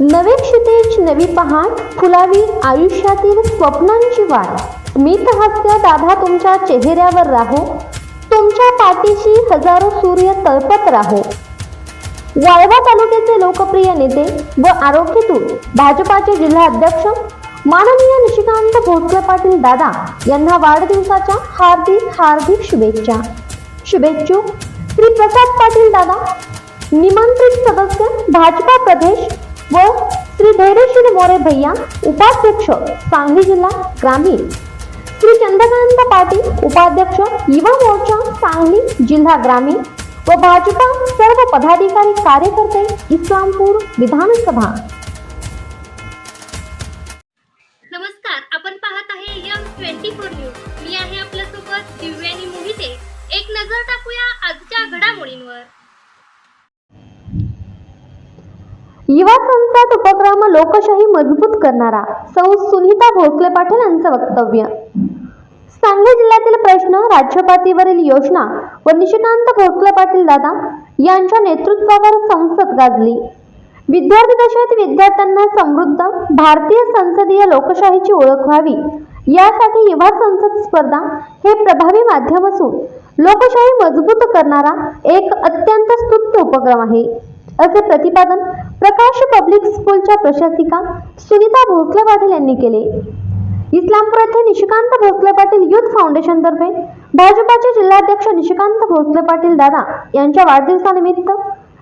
नवे क्षितेज नवी पहाट फुलावी आयुष्यातील स्वप्नांची वाट. स्मित हास्य दादा तुमच्या चेहऱ्यावर राहो. तुमच्या पाठीशी हजारो सूर्य तळपत राहो. वाळवा तालुक्याचे लोकप्रिय नेते व आरोग्यतून भाजपाचे जिल्हा अध्यक्ष माननीय निशिकांत भोसले पाटील दादा यांना वाढदिवसाच्या हार्दिक हार्दिक शुभेच्छा. शुभेच्छू. श्री प्रसाद पाटील दादा निमंत्रित सदस्य भाजपा प्रदेश व श्री धैर्यशील मोरे भैया उपाध्यक्ष सांगली जिल्हा ग्रामीण. श्री चंद्रकांत पाटील उपाध्यक्ष युवा मोर्चा सांगली जिल्हा ग्रामीण. व भाजपा सर्व पदाधिकारी कार्यकर्ते इस्लामपूर विधानसभा. युवा संसद उपक्रम लोकशाही मजबूत करणारा सौ सुनीता भोसले पाटील यांचं वक्तव्य. सांगली जिल्ह्यातील प्रश्न राज्यपातळीवरील योजना व निशिकांत भोसले पाटील दादा यांच्या नेतृत्वावर संसद गाजली. विद्यार्थी दशेत विद्यार्थ्यांना समृद्ध भारतीय संसदीय लोकशाहीची ओळख व्हावी यासाठी युवा संसद स्पर्धा हे प्रभावी माध्यम असून लोकशाही मजबूत करणारा एक अत्यंत स्तुत्य उपक्रम आहे असे प्रतिपादन प्रकाश पब्लिक स्कूलच्या प्रशासिका सुनीता भोसले पाटील यांनी केले. इस्लामपूर येथे निशिकांत भोसले पाटील युथ फाउंडेशन तर्फे भाजपाचे जिल्हाध्यक्ष निशिकांत भोसले पाटील दादा यांच्या वाढदिवसानिमित्त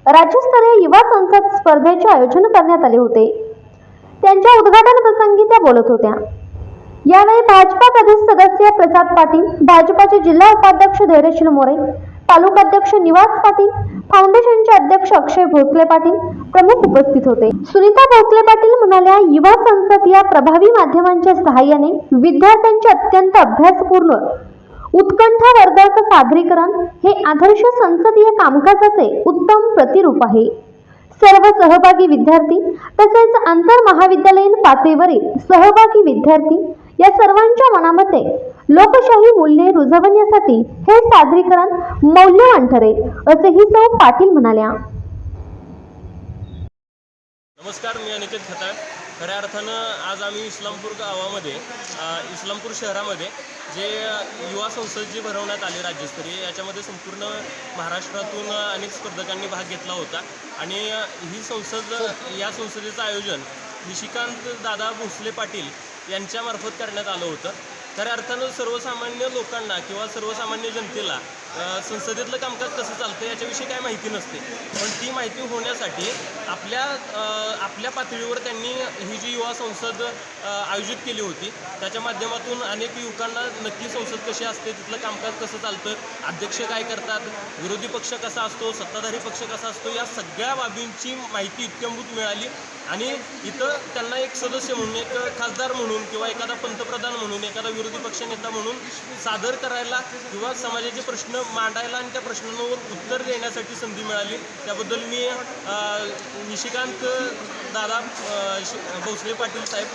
राज्यस्तरीय युवा संसद स्पर्धेचे आयोजन करण्यात आले होते. त्यांच्या उद्घाटन प्रसंगी त्या बोलत होत्या. यावेळी भाजपा प्रदेश सदस्य प्रसाद पाटील भाजपाचे जिल्हा उपाध्यक्ष धैर्यशील मोरे तालुकाध्यक्ष निवास पाटील फाउंडेशनचे अध्यक्ष अक्षय भोसले पाटील प्रमुख उपस्थित होते. सुनीता भोसले पाटील म्हणाल्या युवा संसद या प्रभावी माध्यमांच्या सहाय्याने विद्यार्थ्यांचे अत्यंत अभ्यासपूर्ण उत्कंठा उत्कंठावर्धक सादरीकरण हे आदर्श संसदीय कामकाजाचे उत्तम प्रतिरूप आहे. सर्व सहभागी विद्यार्थी तसेच आंतर महाविद्यालयीन पातळीवरील सहभागी विद्यार्थी या सर्वांच्या मनामध्ये लोकशाही मूल्ये रुजवण्यासाठी हे सादरीकरण मौल्यवान ठरेल असेही सौ पाटील म्हणाल्या. नमस्कार मी अनिकेत खताळ. खऱ्या अर्थानं आज आम्ही इस्लामपूर गावामध्ये इस्लामपूर शहरामध्ये जे युवा संसद जी भरवण्यात आली राज्यस्तरीय याच्यामध्ये संपूर्ण महाराष्ट्रातून अनेक स्पर्धकांनी भाग घेतला होता. आणि ही संसद या संसदेचं आयोजन निशिकांत दादा भोसले पाटील यांच्यामार्फत करण्यात आलं होतं. खऱ्या अर्थानं सर्वसामान्य लोकांना किंवा सर्वसामान्य जनतेला संसदेतलं कामकाज कसं चालतं याच्याविषयी काय माहिती नसते. पण ती माहिती होण्यासाठी आपल्या आपल्या पातळीवर त्यांनी ही जी युवा संसद आयोजित केली होती त्याच्या माध्यमातून अनेक युवकांना नक्की संसद कशी असते तिथलं कामकाज कसं चालतं अध्यक्ष काय करतात विरोधी पक्ष कसा असतो सत्ताधारी पक्ष कसा असतो या सगळ्या बाबींची माहिती इत्यंभूत मिळाली. आणि इथं त्यांना एक सदस्य म्हणून एक खासदार म्हणून किंवा एखादा पंतप्रधान म्हणून एखादा विरोधी पक्षनेता म्हणून सादर करायला किंवा समाजाचे प्रश्न मांडायला आणि त्या प्रश्नांवर उत्तर देण्यासाठी संधी मिळाली. त्याबद्दल मी निशिकांत दादा भोसले पाटील साहेब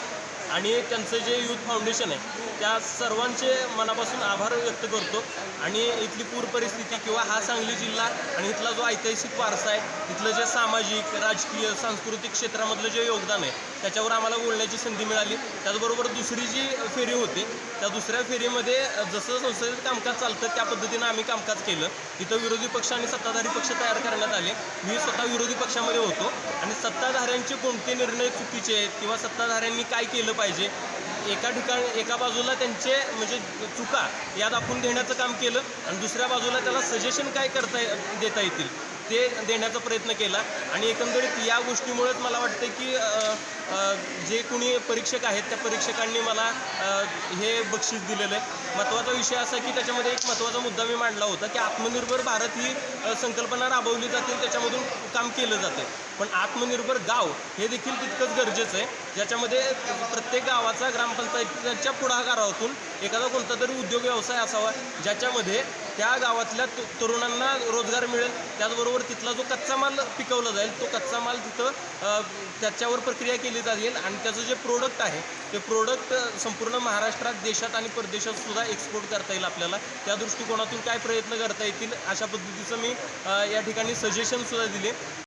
आणि त्यांचं जे युथ फाउंडेशन आहे त्या सर्वांचे मनापासून आभार व्यक्त करतो. आणि इथली पूर परिस्थिती किंवा हा सांगली जिल्हा आणि इथला जो ऐतिहासिक वारसा आहे इथलं जे सामाजिक राजकीय सांस्कृतिक क्षेत्रामधलं जे योगदान आहे त्याच्यावर आम्हाला बोलण्याची संधी मिळाली. त्याचबरोबर दुसरी जी फेरी होती त्या दुसऱ्या फेरीमध्ये जसं संसदेत कामकाज चालतं त्या पद्धतीनं आम्ही कामकाज केलं. इथं विरोधी पक्ष आणि सत्ताधारी पक्ष तयार करण्यात आले. मी स्वतः विरोधी पक्षामध्ये होतो. आणि सत्ताधाऱ्यांचे कोणते निर्णय चुकीचे आहेत किंवा सत्ताधाऱ्यांनी काय केलं पाहिजे. एका ठिकाणी एका बाजूला त्यांचे म्हणजे चुका या दाखवून देण्याचं काम केलं आणि दुसऱ्या बाजूला त्याला सजेशन काय करता ये- देता येतील? ते देण्याचा प्रयत्न केला. आणि एकंदरीत या गोष्टीमुळेच मला वाटतं की जे कोणी परीक्षक आहेत त्या परीक्षकांनी मला हे बक्षीस दिलेलं आहे. महत्त्वाचा विषय असा की त्याच्यामध्ये एक महत्त्वाचा मुद्दा मी मांडला होता की आत्मनिर्भर भारत ही संकल्पना राबवली जाते त्याच्यामधून काम केलं जाते. पण आत्मनिर्भर गाव हे देखील तितकंच गरजेचं आहे. ज्याच्यामध्ये प्रत्येक गावाचा ग्रामपंचायतीच्या पुढाकारातून एखादा कोणता तरी उद्योग व्यवसाय असावा ज्याच्यामध्ये त्या गावातल्या तरुणांना रोजगार मिळेल. त्याचबरोबर तिथला जो कच्चा माल पिकवला जाईल तो कच्चा माल तिथं त्याच्यावर प्रक्रिया केली जाईल. आणि त्याचं जे प्रोडक्ट आहे ते प्रोडक्ट संपूर्ण महाराष्ट्रात देशात आणि परदेशात सुद्धा एक्सपोर्ट करता येईल आपल्याला. त्या दृष्टिकोनातून काय प्रयत्न करता येतील अशा पद्धतीचं मी या ठिकाणी सजेशन सुद्धा दिले.